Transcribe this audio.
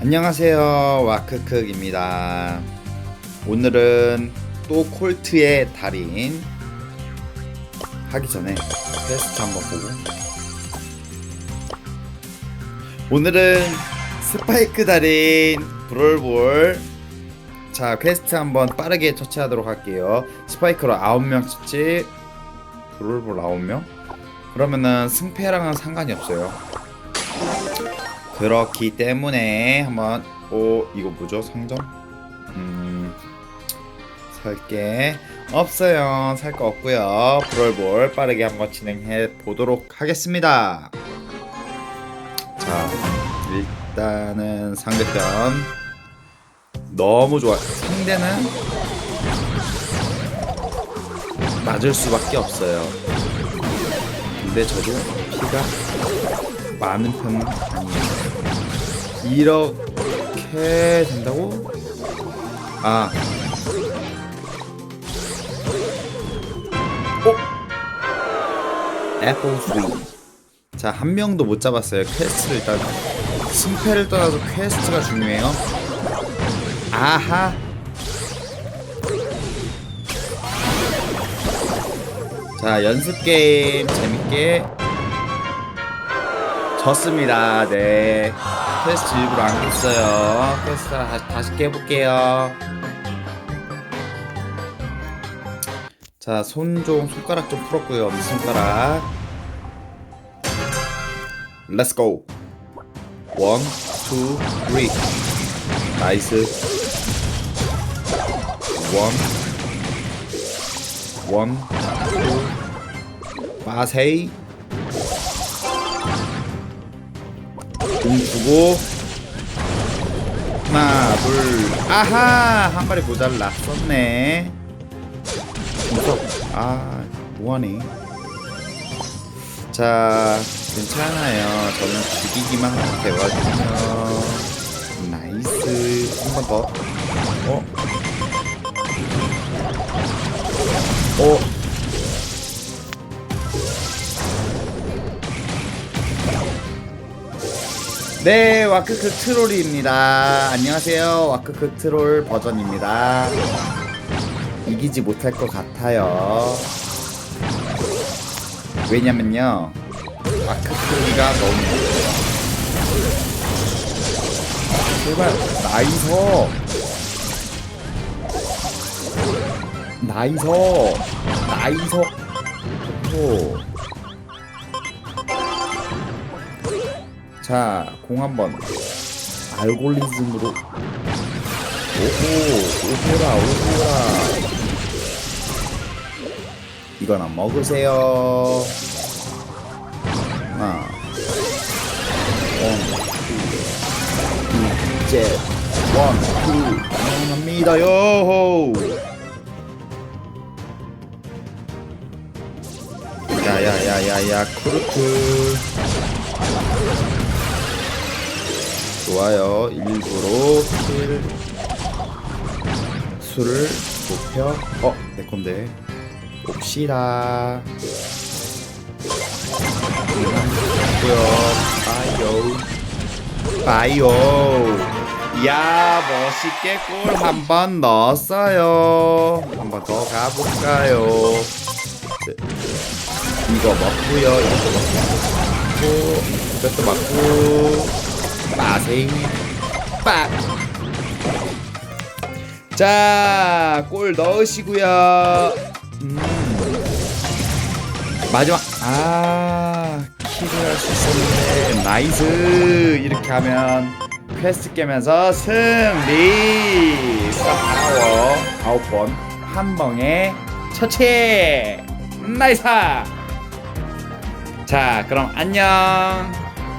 안녕하세요. 와크크입니다. 오늘은 또 콜트의 달인 하기 전에 퀘스트 한번 보고. 오늘은 스파이크 달인 브롤볼. 자 퀘스트 한번 빠르게 처치하도록 할게요. 스파이크로 9명 처치 브롤볼 9명? 그러면은 승패랑은 상관이 없어요 그렇기 때문에 한번 오 이거 뭐죠? 상점? 음 살게 없어요. 살 거 없고요. 브롤볼 빠르게 한번 진행해 보도록 하겠습니다. 자 일단은 상대편 너무 좋아요. 상대는 맞을 수밖에 없어요. 근데 저도 피가 많은 편은 아니에요 이렇게 된다고? 아. 어? 애플 스윗. 자, 한 명도 못 잡았어요. 퀘스트를 일단 승패를 떠나서 퀘스트가 중요해요. 아하. 자, 연습 게임 재밌게 졌습니다. 네. 퀘스트 일부러 안 깼어요. 퀘스트 다시, 다시 깨볼게요. 자, 손 좀, 손가락 좀 풀었고요. 엄지손가락. Let's go. 원, 투, 쓰리. 나이스. 원, 원, 투, 빠세이. 공 주고. 하나 둘. 아하! 한 마리 모자라. 썼네. 무섭 아 뭐하니? 자 괜찮아요. 저는 죽이기만 하면 되거든요 나이스. 한 번 더. 어? 어? 네, 와크크 트롤입니다. 안녕하세요. 와크크 트롤 버전입니다. 이기지 못할 것 같아요. 왜냐면요. 와크크가 너무. 제발, 나이서. 나이서. 나이서. 오. 자, 공 한번 알고리즘으로 오호, 오호라, 오호라. 안 먹으세요. 하나, 원, 투, 둘째, 원, 투, 감사합니다, 요호. 야야야야야, 쿠르트. 좋아요. 일부러 킬 수를 높여 어, 내 건데. 봅시다. 고요 바이오. 바이오. 야, 멋있게 골 한 번 넣었어요. 한 번 더 가볼까요? 네. 이거 먹고요. 이것도 먹고. 이것도 먹고. 빠생. 빡. 자, 골 넣으시고요. 음. 마지막. 아 킬을 할 수 있었는데 나이스. 이렇게 하면 퀘스트 깨면서 승리. 스타파워. 아홉 번. 한 방에 처치. 나이스. 자 그럼 안녕